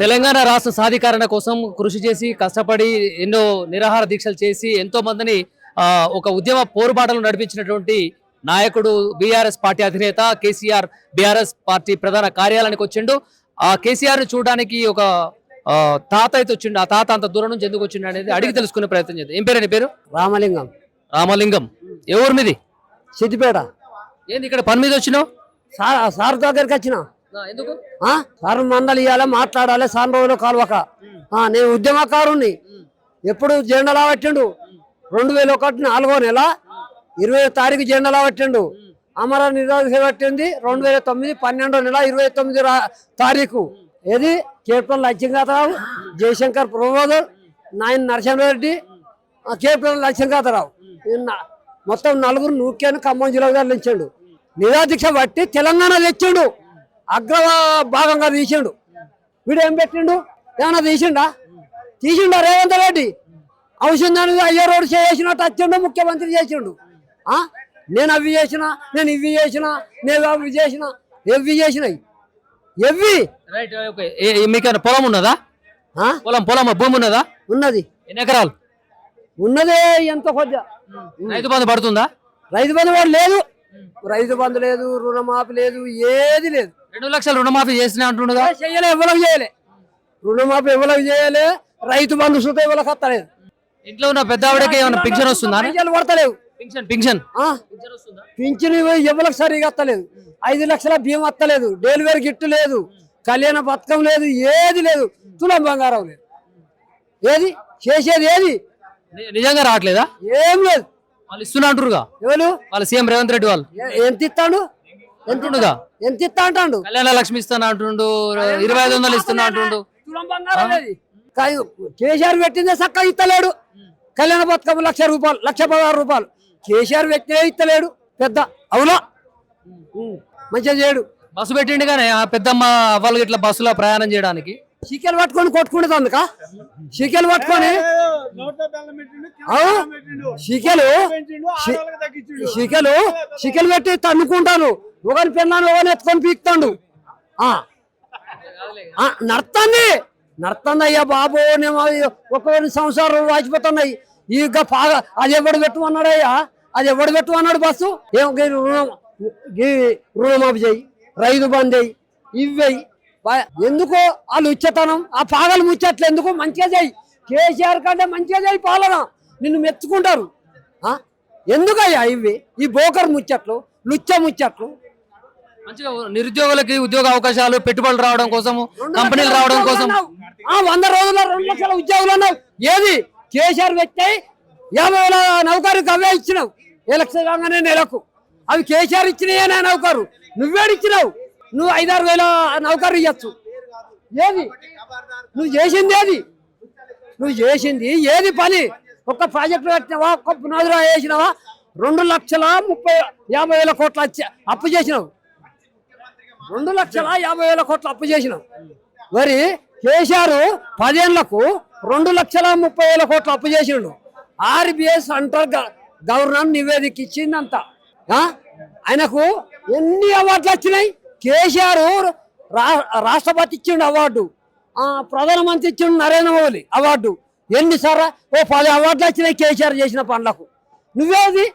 తెలంగాణ రాష్ట్ర సాధికారణ కోసం కృషి చేసి కష్టపడి ఎన్నో నిరాహార దీక్షలు చేసి ఎంతో మందిని ఆ, ఒక ఉద్యమ పోరుబాటలు నడిపించినటువంటి నాయకుడు బీఆర్ఎస్ పార్టీ అధినేత కేసీఆర్ బీఆర్ఎస్ పార్టీ ప్రధాన కార్యాలయానికి వచ్చిండు. ఆ కేసీఆర్ చూడడానికి ఒక తాత అయితే వచ్చిండు. ఆ తాత అంత దూరం నుంచి ఎందుకు వచ్చిండు అనేది అడిగి తెలుసుకునే ప్రయత్నం చేద్దాం. ఏం పేరు పేరు? రామలింగం. రామలింగం. ఏ ఊరు మీది? సిద్దిపేట. ఏంది ఇక్కడ పని మీద వచ్చినావు? సార్ సార్ దగ్గరికి వచ్చిన? సార్ మందలు ఇవ్వాలి మాట్లాడాలి? సార్ రోజులు కాలువక. నేను ఉద్యమకారుణ్ణి. ఎప్పుడు జెండలా పట్టిండు రెండు వేల ఒకటి నాలుగో నెల ఇరవై తారీఖు జెండలా పట్టిండు అమర నిరాశ పట్టింది రెండు వేల తొమ్మిది పన్నెండో నెల ఇరవై తొమ్మిది తారీఖు. ఏది? కేపల్ లక్ష్మీకాంతరావు జయశంకర్ ప్రమోద్ నాయన నరసింహారెడ్డి. కేపల్ లక్ష్మీకాంతరావు. మొత్తం నలుగురు నూక్యాను ఖమ్మం జిల్లా గారు తెచ్చిండు నిరాదీక్ష పట్టి తెలంగాణ తెచ్చాడు. అగ్ర భాగంగా తీసిండు. వీడు ఏం పెట్టిండు? ఏమన్నా తీసిండా? తీసిండా రేవంత్ రెడ్డి. అవసరం దానికి అయ్యో రోడ్డు చేసినట్టు వచ్చిండు ముఖ్యమంత్రి చేసిండు. ఆ? నేను అవి చేసిన నేను ఇవి చేసిన నేను అవి చేసిన ఎవి చేసినాయి. ఎవి మీకు పొలం ఉన్నదా? పొలం పొలం భూమి ఉన్నదా? ఉన్నది. ఎన్ని ఎకరాలు? ఉన్నదే ఎంత కొద్దిగా? రైతు బంధు పడుతుందా? రైతు బంధు లేదు. రైతు బంధు లేదు రుణమాఫీ లేదు ఏది లేదు. రెండు లక్షలు రుణమాఫీ చేసినా అంటుండగా? ఎవరికి చేయలే రుణమాఫీ ఎవరికి చేయలే రైతు బంధు సుత ఎవరికి వస్తలేదు ఇంట్లో ఉన్న పెద్ద ఆవిడకి ఏమైనా పింఛన్ వస్తుందా పైసలు పడతలేవు పింఛన్ పింఛన్? పింఛన్ ఎవరికి సరిగా వస్తలేదు ఐదు లక్షల బియ్యం వస్తలేదు డెలివరీ గిట్టు లేదు. కళ్యాణ పథకం లేదు ఏది లేదు. తులం బంగారం లేదు. ఏది? చేసేది ఏది? నిజంగా రావట్లేదా? ఏం లేదు. వాళ్ళు ఇస్తున్నా అంటురుగా. ఎవరు? వాళ్ళ సీఎం రేవంత్ రెడ్డి వాళ్ళు. ఎ- ఎంత ఇస్తాడు ఎంత ఇస్తా అంటాడు కళ్యాణ లక్ష్మి ఇస్తాను అంటుండు ఇరవై ఐదు వందలు ఇస్తున్నా అంటుండు. కేసీఆర్ పెట్టిందే చక్కగా ఇస్తలేడు కళ్యాణ పథకం లక్ష రూపాయలు లక్ష పదహారు రూపాయలు. కేసీఆర్ వ్యక్తే ఇస్తలేడు పెద్ద. అవునా. మంచిగా చేయడు. బస్సు పెట్టిండు కానీ ఆ పెద్దమ్మ వాళ్ళు ఇట్లా బస్సులో ప్రయాణం చేయడానికి. చికెన్ పట్టుకొని కొట్టుకునేది అందుక చికెన్ పట్టుకొని? చికెలు? చికెలు? చికెన్ పెట్టి తన్నుకుంటాను. ఒకరి పిల్లని ఒకరిని ఎత్తుకొని పీకుతాడు. నడుతుంది నడుతుంది అయ్యా బాబు నేను ఒకరి సంవత్సరాలు వాచిపోతున్నాయి. ఈ గ పాగ అది ఎవడు పెట్టమన్నాడయ్యా అది ఎవడు పెట్టమన్నాడు బస్సు? ఏం రుణం రుణమాఫీ చేయి. రైతు బంద్ అయ్యి ఇవ్వయి. ఎందుకో వాళ్ళు ఉచ్చతనం ఆ పాగలు ముచ్చట్లు ఎందుకు మంచిగా చేయి. కేసీఆర్ కంటే మంచిగా చేయి పాలన. నిన్ను మెచ్చుకుంటారు? ఎందుకయ్యా ఇవి? ఈ బోకర్ ముచ్చట్లు లుచ్చ ముచ్చట్లు? మంచిగా నిరుద్యోగులకి ఉద్యోగ అవకాశాలు పెట్టుబడులు రావడం కోసము కంపెనీలు రావడం కోసం ఆ వంద రోజుల్లో రెండు లక్షల ఉద్యోగులు అన్నావు. ఏది? కేసీఆర్ వ్యక్తి యాభై వేల నౌకరికి అవే ఇచ్చినావు. ఎలక్షన్ రాగానే నెలకు. అవి కేసీఆర్ ఇచ్చినాయనే నౌకరు. నువ్వేడిచ్చినావు. నువ్వు ఐదారు వేల నౌకర్లు ఇవ్వచ్చు ఏది? నువ్వు చేసింది ఏది? నువ్వు చేసింది ఏది పని? ఒక్క ప్రాజెక్టు కట్టినావా? ఒక్క పునాదిరా వేసినావా? రెండు లక్షల ముప్పై యాభై వేల కోట్ల అప్పు చేసినావు. రెండు లక్షల యాభై వేల కోట్ల అప్పు చేసినాం మరి కేసీఆర్ పదేళ్ళకు రెండు లక్షల ముప్పై వేల కోట్ల అప్పు చేసిండు ఆర్బిఎస్ అంటర్ గవర్నర్ నివేదిక ఇచ్చిందంత ఆయనకు ఎన్ని అవార్డులు వచ్చినాయి? కేసీఆర్ రా- రాష్ట్రపతి ఇచ్చిండు అవార్డు. ఆ, ప్రధానమంత్రి ఇచ్చిండు నరేంద్ర మోదీ అవార్డు. ఎన్నిసార్లు? ఓ పది అవార్డులు వచ్చినాయి కేసీఆర్ చేసిన పనులకు. నువ్వేది?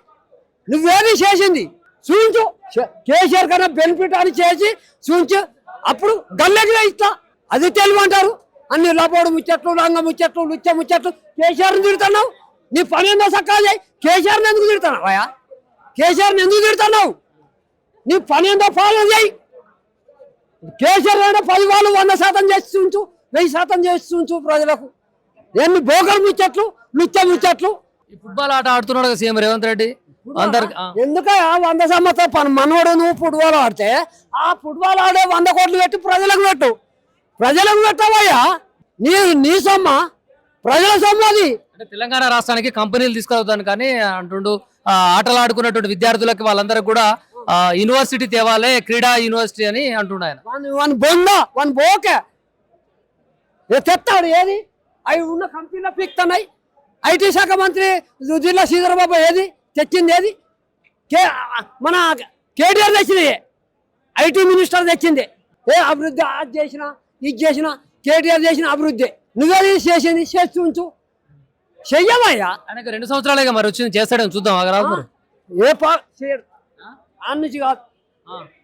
నువ్వేది చేసింది? చూపించు కేసీఆర్ కన్నా బెనిఫిట్ అని చేసి చూపించు అప్పుడు గల్లెగిరా ఇస్తా. అది తెలియమంటారు. అన్ని లపోడు ముచ్చట్లు రంగ ముచ్చట్లు లుచ్చ ముచ్చట్లు. కేసీఆర్ని తిడుతున్నావు? నీ పని ఏందో సక్కా చేయి. కేసీఆర్ని ఎందుకు తిడుతున్నావు? అయ్యా. కేసీఆర్ని ఎందుకు తిడుతున్నావు? నీ పని ఏందో ఫాలో చేయి. కేసీఆర్ అయినా పది వాళ్ళు వంద శాతం చేసి చూంచు వెయ్యి శాతం చేసి చూంచు ప్రజలకు. ఎన్ని బోకర్ ముచ్చట్లు లుచ్చ ముచ్చట్లు? ఈ ఫుట్బాల్ ఆట ఆడుతున్నాడు కదా సీఎం రేవంత్ రెడ్డి. అందరికి ఆ, ఎందుకయ్యా వంద సంవత్సరం పని? మనోడు నువ్వు ఫుట్బాల్ ఆడితే ఆ ఫుట్బాల్ ఆడే వంద కోట్లు పెట్టి ప్రజలకు పెట్టు. ప్రజలకు పెట్టవయ్యా. నీ నీ సొమ్మ ప్రజల సొమ్ము అది. అంటే తెలంగాణ రాష్ట్రానికి కంపెనీలు తీసుకురావద్దని కానీ అంటుండు ఆటలు ఆడుకున్నటువంటి విద్యార్థులకి వాళ్ళందరికి కూడా యూనివర్సిటీ తేవాలే క్రీడా యూనివర్సిటీ అని అంటుండు ఆయన. వాని వాని బొంద వాని బోకే. ఏ తెస్తాడు ఏది? అవి ఉన్న కంపెనీలో పీక్తున్నాయి. ఐటీ శాఖ మంత్రి జిల్లా శ్రీధరబాబు ఏది? తెచ్చింది ఏది? కే మన కేటీఆర్ తెచ్చినది ఐటీ మినిస్టర్ తెచ్చింది. ఏ అభివృద్ధి అది చేసిన ఇది చేసిన కేటీఆర్ చేసిన అభివృద్ధి. నువ్వేది చేసింది చేస్తూ ఉంచు. చెయ్యమయ్యా ఆయనకు రెండు సంవత్సరాలుగా మరి వచ్చింది చేస్తాడని చూద్దాం ఏ పా చేయడు. ఆ నుంచి కాదు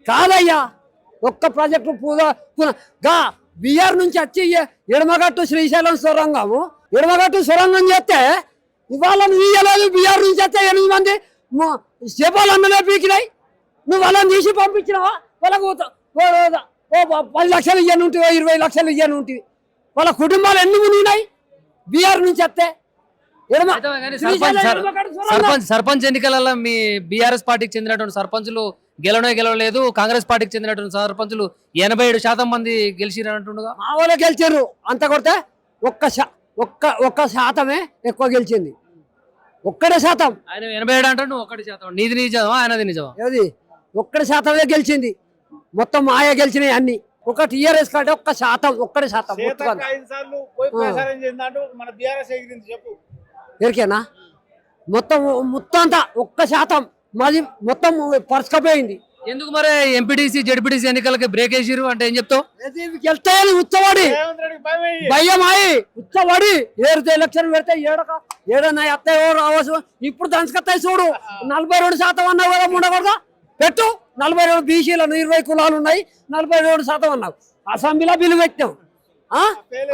కాదయ్యా ఒక్క ప్రాజెక్టు పూజ గా బిఆర్ నుంచి వచ్చి ఎడమగట్టు శ్రీశైలం సొరంగము. ఎడమగట్టు సొరంగం చేస్తే ఇవాళ నువ్వు ఇయ్యలేదు బిఆర్ నుంచి వస్తే ఎనిమిది మంది అన్ననే పీకినాయి. నువ్వు వాళ్ళని తీసి పంపించినావా? వాళ్ళకు ఓ- పది లక్షలు ఇయ్యను ఉంటుంది ఇరవై లక్షలు ఇయ్యను ఉంటుంది వాళ్ళ కుటుంబాలు ఎన్ని మునిగినాయి? బీఆర్ నుంచి వస్తే ఎడమ అయితే కానీ శ్రీశైలం సర్పంచ్. సర్పంచ్ ఎన్నికలలో మీ బీఆర్ఎస్ పార్టీకి చెందినటువంటి సర్పంచులు గెలవనే గెలవలేదు కాంగ్రెస్ పార్టీకి చెందినటువంటి సర్పంచులు ఎనభై ఏడు శాతం మంది గెలిచిరంటుండగా మా వాళ్ళు గెలిచారు అంత కొడితే ఒక్క ఒక్క ఒక్క శాతమే ఎక్కువ గెలిచింది. ఒక్కడే శాతం. ఆయన ఎనభై ఏడు అంటే నువ్వు ఒకటి శాతం. నీది నిజమా? ఆయనది నిజమా? ఏది? ఒక్కడి శాతమే గెలిచింది. మొత్తం మాయ గెలిచినాయి అన్ని. ఒక టీఆర్ఎస్ కంటే ఒక్క శాతం ఒక్కడే శాతం మొత్తం చెప్పు. ఎరికేనా? మొత్తం మొత్తం అంతా ఒక్క శాతం మాది మొత్తం పరచుకపోయింది. ఎందుకు మరి ఎంపీటీసీ జడ్పీటీసీ ఎన్నికలకి బ్రేక్ వేసిరు అంటే ఏం చెప్తావు? వెళ్తాయని ఉచ్చవాడి. భయం భయమాయి. ఉచ్చవాడి. ఏడు ఎలక్షన్ పెడితే ఏడక ఏడన్నా ఎత్తాయో రావచ్చు? ఇప్పుడు దంచుకొస్తాయి చూడు. నలభై రెండు శాతం అన్నావు కదా ఉండకూడదా పెట్టు. నలభై రెండు బీసీలను ఇరవై కులాలు ఉన్నాయి. నలభై రెండు శాతం అన్నావు. అసెంబ్లీలో బిల్లు పెట్టాం ఆ?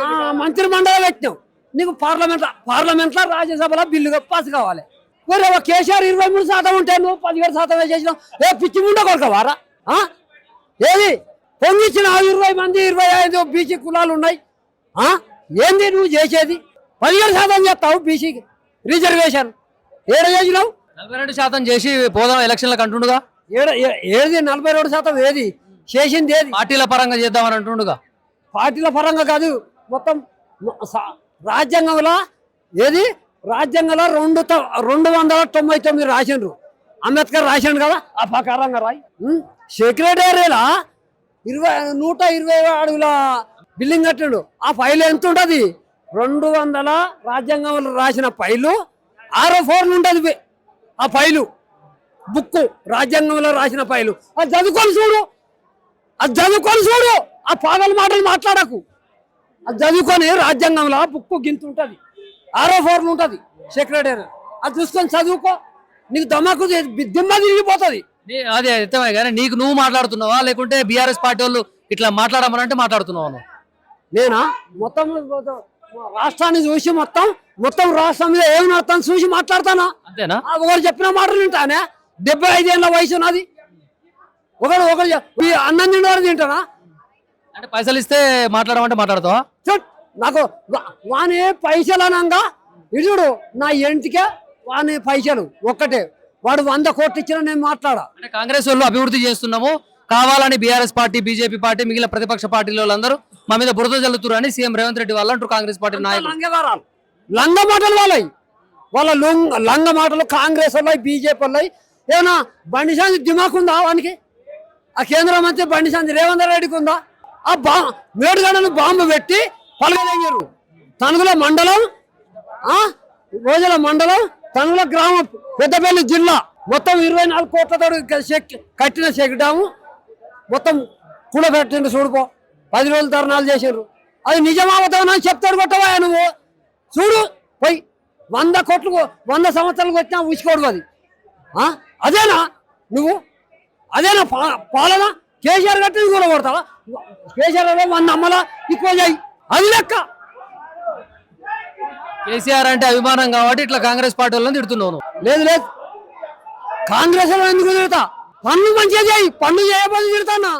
ఆ, మంత్రి మండలి పెట్టాం నీకు పార్లమెంట్ పార్లమెంట్లో రాజ్యసభలో బిల్లు పాస్ కావాలి. మరి ఒక కేసీఆర్ ఇరవై మూడు శాతం ఉంటే నువ్వు పదిహేడు శాతం చేసినావు? ఏ పిచ్చి ముండ కొరకవారా? ఏది? పొంగిచ్చిన ఇరవై మంది ఇరవై ఐదు బీసీ కులాలు ఉన్నాయి? ఏంది నువ్వు చేసేది? పదిహేడు శాతం చేస్తావు బీసీకి రిజర్వేషన్. ఏడ చేసినావు? నలభై రెండు శాతం చేసి పోదాం ఎలక్షన్లకు అంటుండగా ఏడ ఏది నలభై రెండు శాతం ఏది? చేసింది ఏది? పార్టీల పరంగా చేద్దామని అంటుండగా. పార్టీల పరంగా కాదు మొత్తం రాజ్యాంగంలో ఏది? రాజ్యాంగంలో రెండు రెండు వందల తొంభై తొమ్మిది రాసిండ్రు. అంబేద్కర్ రాసిండు కదా? ఆ ప్రకారంగా రాయి? సెక్రటేరియలా? ఇరవై నూట ఇరవై అడుగుల బిల్డింగ్ కట్టిండు. ఆ ఫైల్ ఎంత ఉంటుంది రెండు వందల రాజ్యాంగంలో రాసిన ఫైలు ఆరో ఫోర్లు ఉంటుంది ఆ ఫైలు. బుక్ రాజ్యాంగంలో రాసిన ఫైలు. అది చదువుకొని చూడు. అది చదువుకొని చూడు. ఆ పాగల మాటలు మాట్లాడకు. అది చదువుకొని రాజ్యాంగంలో బుక్ గింత ఉంటుంది ఆరో ఫోర్లు ఉంటుంది సెక్రటరీ. అది చూసుకొని చదువుకో. నీకు దమాకు దిమ్మ తిరిగిపోతుంది. అదే అర్థమే కానీ నీకు నువ్వు మాట్లాడుతున్నావా? లేకుంటే బీఆర్ఎస్ పార్టీ వాళ్ళు ఇట్లా మాట్లాడమని అంటే మాట్లాడుతున్నావు నేనా? మొత్తం రాష్ట్రాన్ని చూసి మొత్తం మొత్తం రాష్ట్రం మీద ఏమి నడుస్తాను చూసి మాట్లాడతానా? అంతేనా? ఒకరు చెప్పిన మాటలు వింటానే. డెబ్బై ఐదేళ్ళ వయసు నాది ఒకడు ఒకరు ఈ అన్నం తింటారు తింటానా? అంటే పైసలు ఇస్తే మాట్లాడమంటే మాట్లాడతావా? నాకు వాని పైసలు అనంగా ఇడుడు నా ఇంటికే వాని పైసలు ఒక్కటే. వాడు వంద కోట్లు ఇచ్చినా నేను మాట్లాడా? అంటే కాంగ్రెస్ వాళ్ళు అభివృద్ధి చేస్తున్నాము. కావాలని బీఆర్ఎస్ పార్టీ బీజేపీ పార్టీ మిగిలిన ప్రతిపక్ష పార్టీల వాళ్ళందరూ మా మీద బురద జల్లుతురు అని సీఎం రేవంత్ రెడ్డి వాళ్ళు అంటారు కాంగ్రెస్ పార్టీ నాయకులు. లంగవారాలు లంగ మాటలు వాళ్ళవి వాళ్ళ లొంగ లంగ మాటలు కాంగ్రెస్ వాళ్ళవి బీజేపీ వాళ్ళవి ఏమన్నా బండి శాంతి దిమాక్ ఉందా వానికి? ఆ కేంద్ర మంత్రి బండి శాంతి రేవంత్ రెడ్డికి ఉందా? ఆ బా మేడుగడను బాంబు పెట్టి పలగదయ్యారు తణుగుల మండలం రోజుల మండలం తణుగుల గ్రామం పెద్దపల్లి జిల్లా. మొత్తం ఇరవై నాలుగు కోట్లతో కట్టిన చెక్ డ్యాము. మొత్తం కూడబెట్టిండు చూడుకో. పది రోజులు ధర్నాలు చేసిండ్రు. అది నిజమావతానని అని చెప్తాడు కొట్టవా నువ్వు. చూడు పోయి వంద కోట్లు వంద సంవత్సరాలకు వచ్చినా ఉసుకోడు అది. అదేనా? నువ్వు? అదేనా పాలన? కేసీఆర్ కట్టి కూడా కొడతావా? కేసీఆర్ వంద అమ్మలా ఎక్కువ చేయి. అది లెక్క. కేసీఆర్ అంటే అభిమానం కాబట్టి ఇట్లా కాంగ్రెస్ పార్టీ వాళ్ళని తిడుతున్నాను లేదు లేదు. కాంగ్రెస్ ఎందుకు తిడతా? పన్ను మంచిగా చేయి. పన్ను చేయబోదు తిడతానా